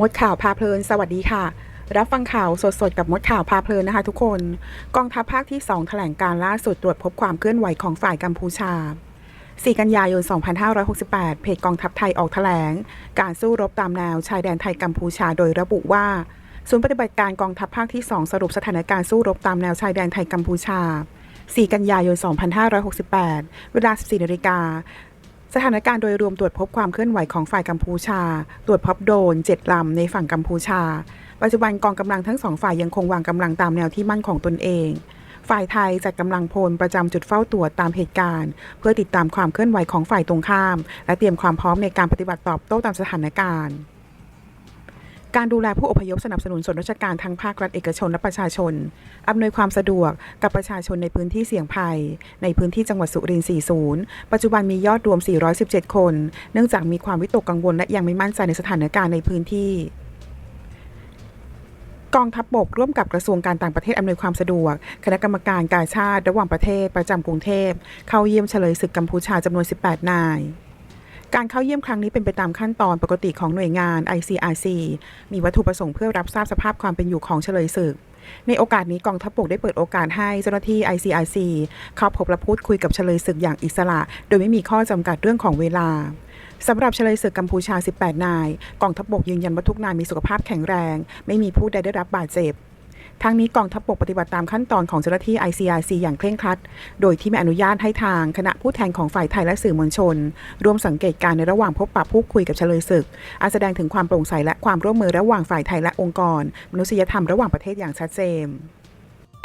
มดข่าวพาเพลิน สวัสดีค่ะ รับฟังข่าวสดๆ กับมดข่าวพาเพลินนะคะทุกคน กองทัพภาคที่ 2 แถลงการล่าสุดตรวจพบความเคลื่อนไหวของฝ่ายกัมพูชา 4 กันยายน 2568 เพจกองทัพไทยออกแถลง การสู้รบตามแนวชายแดนไทยกัมพูชาโดยระบุว่าศูนย์ปฏิบัติการกองทัพภาคที่ 2 สรุปสถานการณ์สู้รบตามแนวชายแดนไทยกัมพูชา 4 กันยายน 2568 เวลา 14นาฬิกา สถานการณ์โดยรวมตรวจพบความเคลื่อนไหวของฝ่ายกัมพูชา ตรวจพบโดรน7ลำในฝั่งกัมพูชา ปัจจุบันกองกำลังทั้งสองฝ่ายยังคงวางกำลังตามแนวที่มั่นของตนเอง ฝ่ายไทยจัดกำลังพลประจำจุดเฝ้าตรวจตามเหตุการณ์ เพื่อติดตามความเคลื่อนไหวของฝ่ายตรงข้าม และเตรียมความพร้อมในการปฏิบัติตอบโต้ตามสถานการณ์ การดูแลผู้อพยพสนับสนุนส่วนราชการทั้งภาครัฐเอกชนและประชาชน อำนวยความสะดวกกับประชาชนในพื้นที่เสี่ยงภัย ในพื้นที่จังหวัดสุรินทร์ 40 ปัจจุบันมียอดรวม 417 คน เนื่องจากมีความวิตกกังวลและยังไม่มั่นใจในสถานการณ์ในพื้นที่กองทัพบบกร่วมกับกระทรวงการต่างประเทศอำนวยความสะดวก คณะกรรมการการชาติระหว่างประเทศประจำกรุงเทพ เข้าเยี่ยมเฉลยศึกกัมพูชาจำนวน 18 นาย การเข้าเยี่ยมครั้งนี้เป็นไปตามขั้นตอนปกติของหน่วยงาน ICRC มีวัตถุประสงค์เพื่อรับทราบสภาพความเป็นอยู่ของเฉลยศึก ในโอกาสนี้กองทัพบกได้เปิดโอกาสให้เจ้าหน้าที่ ICRC เข้าพบและพูดคุยกับเฉลยศึกอย่างอิสระ โดยไม่มีข้อจำกัดเรื่องของเวลาสำหรับเฉลยศึกกัมพูชา 18 นาย กองทัพบกยืนยันว่าทุกนายมีสุขภาพแข็งแรง ไม่มีผู้ใดได้รับบาดเจ็บ ทั้งนี้กองทัพบกปฏิบัติตามขั้นตอนของเจ้าหน้าที่ ICRC อย่างเคร่งครัด โดยที่ไม่อนุญาตให้ทางคณะผู้แทนของฝ่ายไทยและสื่อมวลชน ร่วมสังเกตการณ์ในระหว่างพบปะพูดคุยกับเฉลยศึกอาแสดงถึงความโปร่งใสและความร่วมมือระหว่างฝ่ายไทยและองค์กร มนุษยธรรมระหว่างประเทศอย่างชัดเจน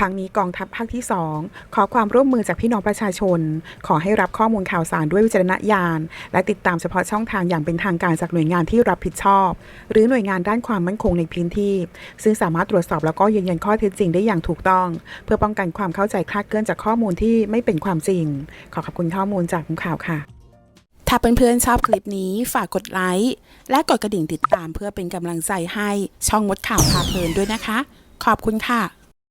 ทั้งนี้กองทัพภาคที่ 2 ขอความร่วมมือจากพี่น้องประชาชน ขอให้รับข้อมูลข่าวสารด้วยวิจารณญาณ และติดตามเฉพาะช่องทางอย่างเป็นทางการจากหน่วยงานที่รับผิดชอบ หรือหน่วยงานด้านความมั่นคงในพื้นที่ ซึ่งสามารถตรวจสอบแล้วก็ยืนยันข้อเท็จจริงได้อย่างถูกต้อง เพื่อป้องกันความเข้าใจคลาดเคลื่อนจากข้อมูลที่ไม่เป็นความจริง ขอขอบคุณข้อมูลจากมุมข่าวค่ะถ้าเพื่อนๆชอบคลิปนี้ฝากกดไลค์และกดกระดิ่งติดตามเพื่อเป็นกำลังใจให้ช่องมดข่าวพาเพลินด้วยนะคะ ขอบคุณค่ะ